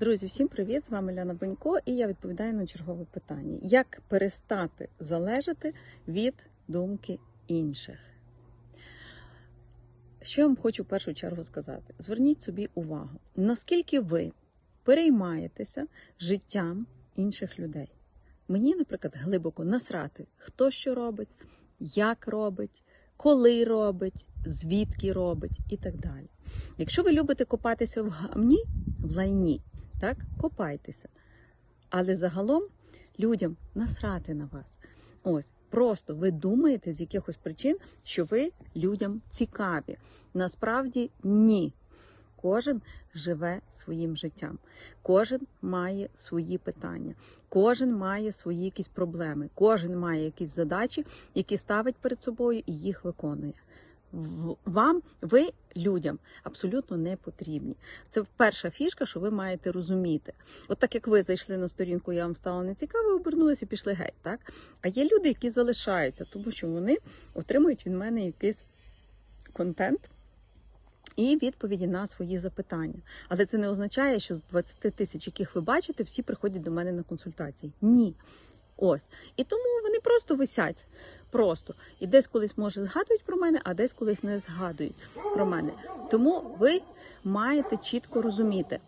Друзі, всім привіт! З вами Ляна Бенько, і я відповідаю на чергове питання: як перестати залежати від думки інших? Що я вам хочу в першу чергу сказати? Зверніть собі увагу, наскільки ви переймаєтеся життям інших людей. Мені, наприклад, глибоко насрати, хто що робить, як робить, коли робить, звідки робить і так далі. Якщо ви любите копатися в гамні, в лайні, так, копайтеся. Але загалом людям насрати на вас. Ось, просто ви думаєте з якихось причин, що ви людям цікаві. Насправді ні. Кожен живе своїм життям, кожен має свої питання, кожен має свої якісь проблеми, кожен має якісь задачі, які ставить перед собою і їх виконує. Вам, ви людям абсолютно не потрібні. Це перша фішка, що ви маєте розуміти. От так як ви зайшли на сторінку, я вам стало нецікаво, обернулися і пішли геть. Так? А є люди, які залишаються, тому що вони отримують від мене якийсь контент. І відповіді на свої запитання. Але це не означає, що з 20 тисяч, яких ви бачите, всі приходять до мене на консультації. Ні. Ось. І тому вони просто висять. Просто. І десь колись, може, згадують про мене, а десь колись не згадують про мене. Тому ви маєте чітко розуміти,